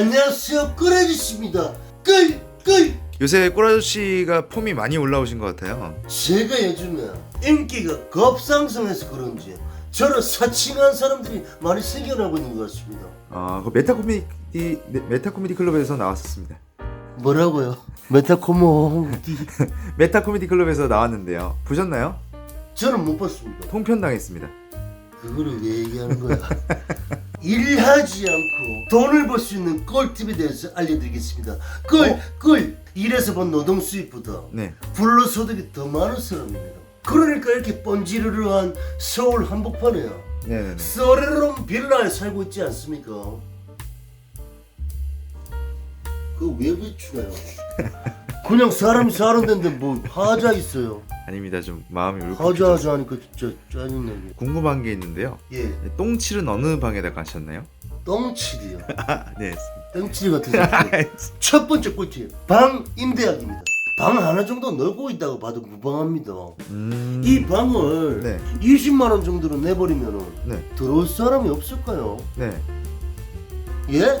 안녕하세요 끄라지씨입니다 끌끌 요새 꼬라조씨가 폼이 많이 올라오신 것 같아요. 제가 요즘에 인기가 급상승해서 그런지 저를 사칭한 사람들이 많이 생겨나고 있는 것 같습니다 아, 그 메타 코미디 네, 메타 코미디 클럽에서 나왔었습니다. 뭐라고요? 메타코모디 메타 코미디 클럽에서 나왔는데요. 보셨나요? 저는 못 봤습니다 통편 당했습니다. 그거를 왜 얘기하는 거야 일하지 않고 돈을 벌 수 있는 꿀팁에 대해서 알려드리겠습니다 꿀! 어? 꿀! 일해서 번 노동 수입보다 네. 불로소득이 더 많은 사람입니다. 그러니까 이렇게 번지르르한 서울 한복판에요. 네, 네, 네. 빌라에 살고 있지 않습니까? 그왜 비추나요? 그냥 사람이 사는 데인데 뭐 하자 있어요. 아닙니다. 좀 마음이 하자 울컥해서 하자 하니까 진짜 짜증나게. 궁금한 게 있는데요. 예, 똥칠은 어느 방에다 가셨나요? 똥칠이요. 아, 네. 똥칠 같은 새끼. 첫 번째 꿀팁, 방 임대하기입니다. 방 하나 정도 넣고 있다고 봐도 무방합니다. 음. 이 방을 네. 20만 원 정도로 내버리면은 네. 들어올 사람이 없을까요? 네. 예?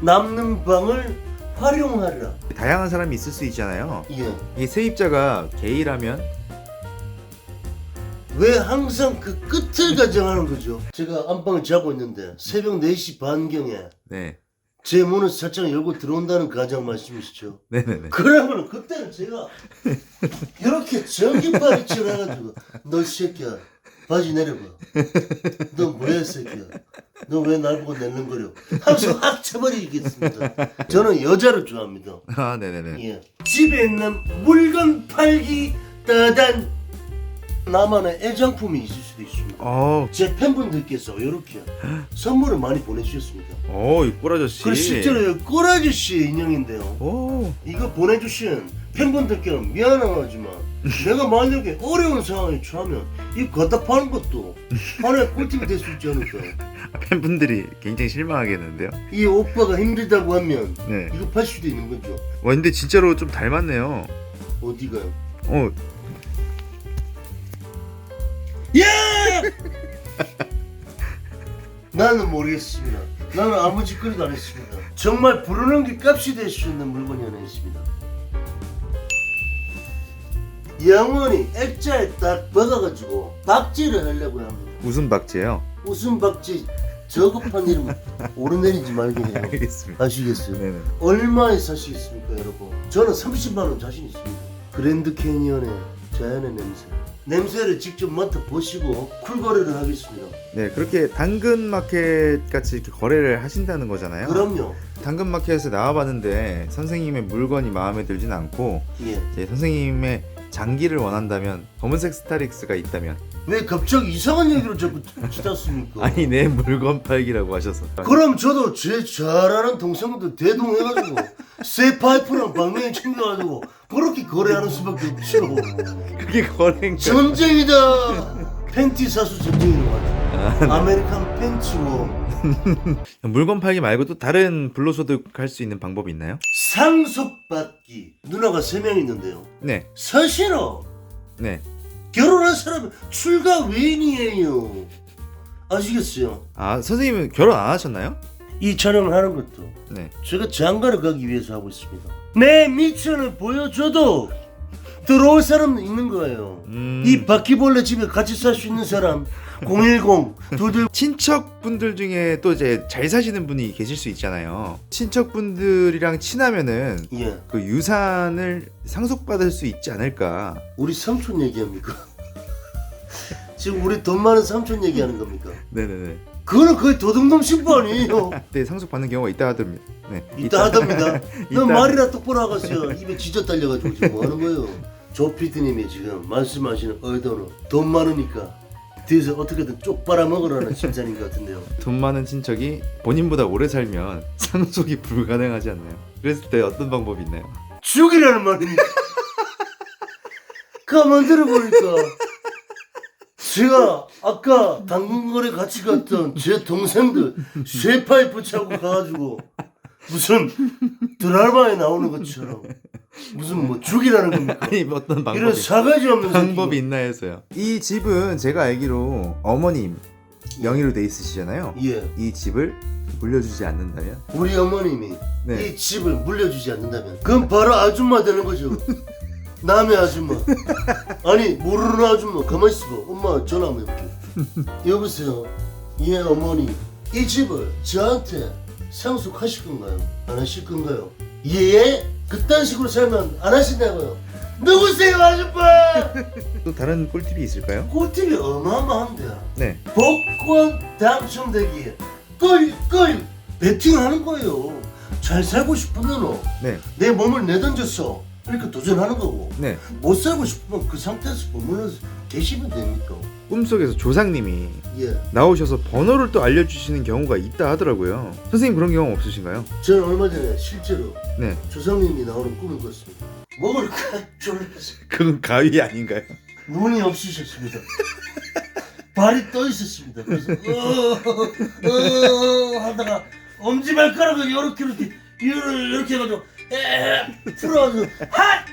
남는 방을 활용하라. 다양한 사람이 있을 수 있잖아요. 예. 이 세입자가 게이라면 왜 항상 그 끝을 가정하는 거죠? 제가 안방을 자고 있는데 새벽 4시 반경에 네. 제 문을 살짝 열고 들어온다는 가정 말씀이시죠? 네, 네, 네. 그러면 그때는 제가 이렇게 전기바리 쳐놔가지고 너 새끼야 바지 내려봐 너 뭐야 새끼야 너 왜 날 보고 내는거려 하면서 확 쳐버리겠습니다 저는 여자를 좋아합니다 아, 네, 네, 네. 예. 집에 있는 물건 팔기 따단 나만의 애장품이 있을 수도 있습니다 어, 제 팬분들께서 이렇게 선물을 많이 보내주셨습니다 어, 이 꼬라조씨. 그리고 실제로 꼬라지씨의 인형인데요 오. 이거 보내주신 팬분들께는 미안하지만 내가 만약에 어려운 상황에 처하면 이 갖다 파는 것도 하나의 꿀팁이 될 수 있지 않을까요? 팬분들이 굉장히 실망하겠는데요. 이 오빠가 힘들다고 하면 네. 이거 팔 수도 있는 거죠. 와, 근데 진짜로 좀 닮았네요. 어디가요? 어, 예! 나는 모르겠습니다. 나는 아무 짓거리도 안 했습니다. 정말 부르는 게 값이 될 수 있는 물건이 하나 있습니다. 영원히 액자에 딱 박아가지고 박제를 하려고 합니다. 웃음 박제요. 무슨 박제 저급한 이름 오르내리지 말게 해요. 알겠습니다. 아시겠어요? 네네. 얼마에 살수 있습니까, 여러분? 저는 30만 원 자신 있습니다. 그랜드 캐니언의 자연의 냄새. 냄새를 직접 맡아 보시고 쿨거래를 하겠습니다. 네, 그렇게 당근 마켓 같이 이렇게 거래를 하신다는 거잖아요. 그럼요. 당근 마켓에서 나와봤는데 선생님의 물건이 마음에 들진 않고 예. 이제 선생님의 장기를 원한다면 검은색 스타릭스가 있다면 왜 갑자기 이상한 얘기를 자꾸 치닫습니까? 아니 내 물건 팔기라고 하셔서 그럼 저도 제 잘하는 동생들 대동해가지고 새 파이프랑 방맹이 챙겨가지고 그렇게 거래하는 수밖에 없죠. 그게 거래인가? 전쟁이다. 팬티 사수 전쟁이라고 하죠. 아메리칸 팬츠워. 물건 팔기 말고 또 다른 불로소득 할 수 있는 방법이 있나요? 상속받기. 누나가 세 명 있는데요. 네, 사실은 네. 결혼한 사람은 출가 외인이에요. 아시겠어요? 아 선생님은 결혼 안 하셨나요? 이 촬영을 하는 것도 네. 제가 장가를 가기 위해서 하고 있습니다. 내 미천을 보여줘도 들어올 사람은 있는 거예요. 음, 이 바퀴벌레 집에 같이 살 수 있는 사람 010 두들 친척분들 중에 또 이제 잘 사시는 분이 계실 수 있잖아요. 친척분들이랑 친하면은 예 그 유산을 상속받을 수 있지 않을까. 우리 삼촌 얘기합니까? 지금 우리 돈 많은 삼촌 얘기하는 겁니까? 네네네. 그거는 거의 도둑놈 신부 아니에요. 네, 상속받는 경우가 있다 하더랍니다. 네, 이따 하답니다. 너 이따- 말이나 똑바로 하겠어요. 입에 쥐져 딸려가지고 지금 뭐 하는 거예요? 조 PD님이 지금 말씀하시는 의도는 돈 많으니까 뒤에서 어떻게든 쪽 빨아먹으라는 심산인 것 같은데요. 돈 많은 친척이 본인보다 오래 살면 상속이 불가능하지 않나요? 그랬을 때 어떤 방법이 있나요? 죽이라는 말입니다. 가만 들어보니까 제가 아까 당근거래 같이 갔던 제 동생들 쇠파이프 차고 가가지고 무슨 드라마에 나오는 것처럼 무슨 뭐 죽이라는 겁니까? 아니 어떤 이런 방법이 사가지 없는 방법이. 있나 해서요. 이 집은 제가 알기로 어머님 명의로 돼 있으시잖아요. 예. 이 집을 물려주지 않는다면? 우리 어머님이 네. 이 집을 물려주지 않는다면 그럼 바로 아줌마 되는 거죠. 남의 아줌마. 아니 모르는 아줌마 가만 있어봐. 엄마 전화 한번 해볼게. 여보세요. 예 어머니. 이 집을 저한테 상속하실 건가요? 안 하실 건가요? 예? 그딴 식으로 살면 안 하신다고요? 누구세요 아줌마? 또 다른 꿀팁이 있을까요? 꿀팁이 어마어마한데. 네. 복권 당첨되기 꿀꿀 베팅하는 거예요. 잘 살고 싶으면 네. 내 몸을 내던져서 이렇게 도전하는 거고 네. 못 살고 싶으면 그 상태에서 머물러 계시면 됩니까? 꿈속에서 조상님이 예. 나오셔서 번호를 또 알려주시는 경우가 있다 하더라고요. 선생님 그런 경험 없으신가요? 저는 얼마 전에 실제로 네. 조상님이 나오는 꿈을 꿨습니다. 꽉 졸라서 그건 가위 아닌가요? 눈이 없으셨습니다. 발이 떠 있었습니다. 그래서 어, 어, 하다가 엄지 발가락을 이렇게 이렇게 이렇게 해가지고 에 풀어가지고 핫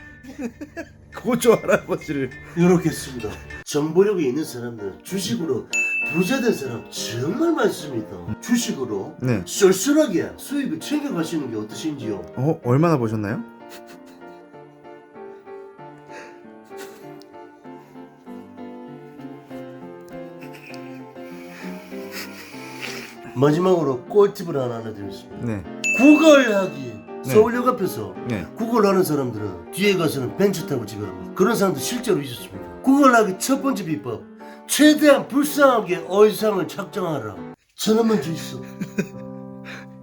고조 할아버지를 이렇게 했습니다. 정보력이 있는 사람들 주식으로 부자 된 사람 정말 많습니다. 주식으로 네. 쏠쏠하게 수입을 챙겨가시는 게 어떠신지요? 어 얼마나 보셨나요? 마지막으로 꿀팁을 하나 알려드리겠습니다. 네. 구걸하기 네. 서울역 앞에서 네. 구걸하는 사람들은 뒤에 가서는 벤츠 타고 집에 갑니다. 그런 사람들 실제로 있었습니다. 구걸하기 첫 번째 비법 최대한 불쌍하게 의상을 착장하라. 천 원만 주십시오.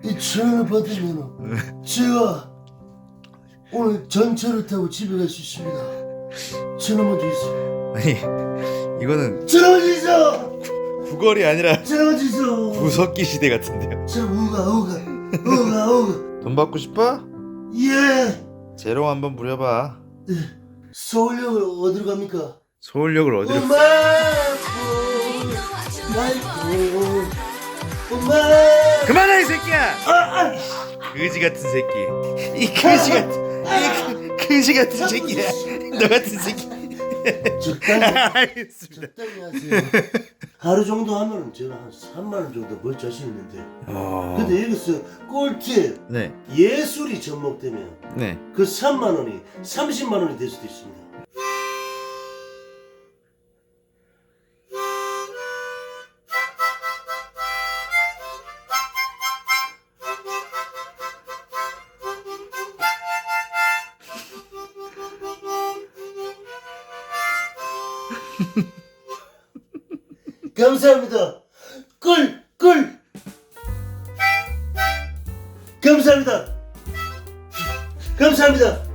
이천 원을 받으면 제가 오늘 전철을 타고 집에 갈 수 있습니다. 천 원만 주십시오. 아니 이거는 천 원만 주십시오. 구걸이 아니라 천 원만 주십시오. 구석기 시대 같은데요. 저 우가 우가 우가 우가 돈 받고 싶어? 예. 제로 한번 부려봐. 서울역을 어디로 갑니까? 서울역을 어디로? 엄마 그만해 이 새끼야! 아, 아. 그지 같은 새끼. 이 그지 같은 이 그- 그지 같은 새끼야. 너 같은 새끼. 적당히 알겠습니다. 적당히 하세요 하루 정도 하면은 제가 한 3만 원 정도 벌 자신 있는데 어... 근데 여기서 꿀팁 네, 예술이 접목되면 네. 그 3만 원이 30만 원이 될 수도 있습니다 감사합니다. 꿀, 꿀. 감사합니다. 감사합니다.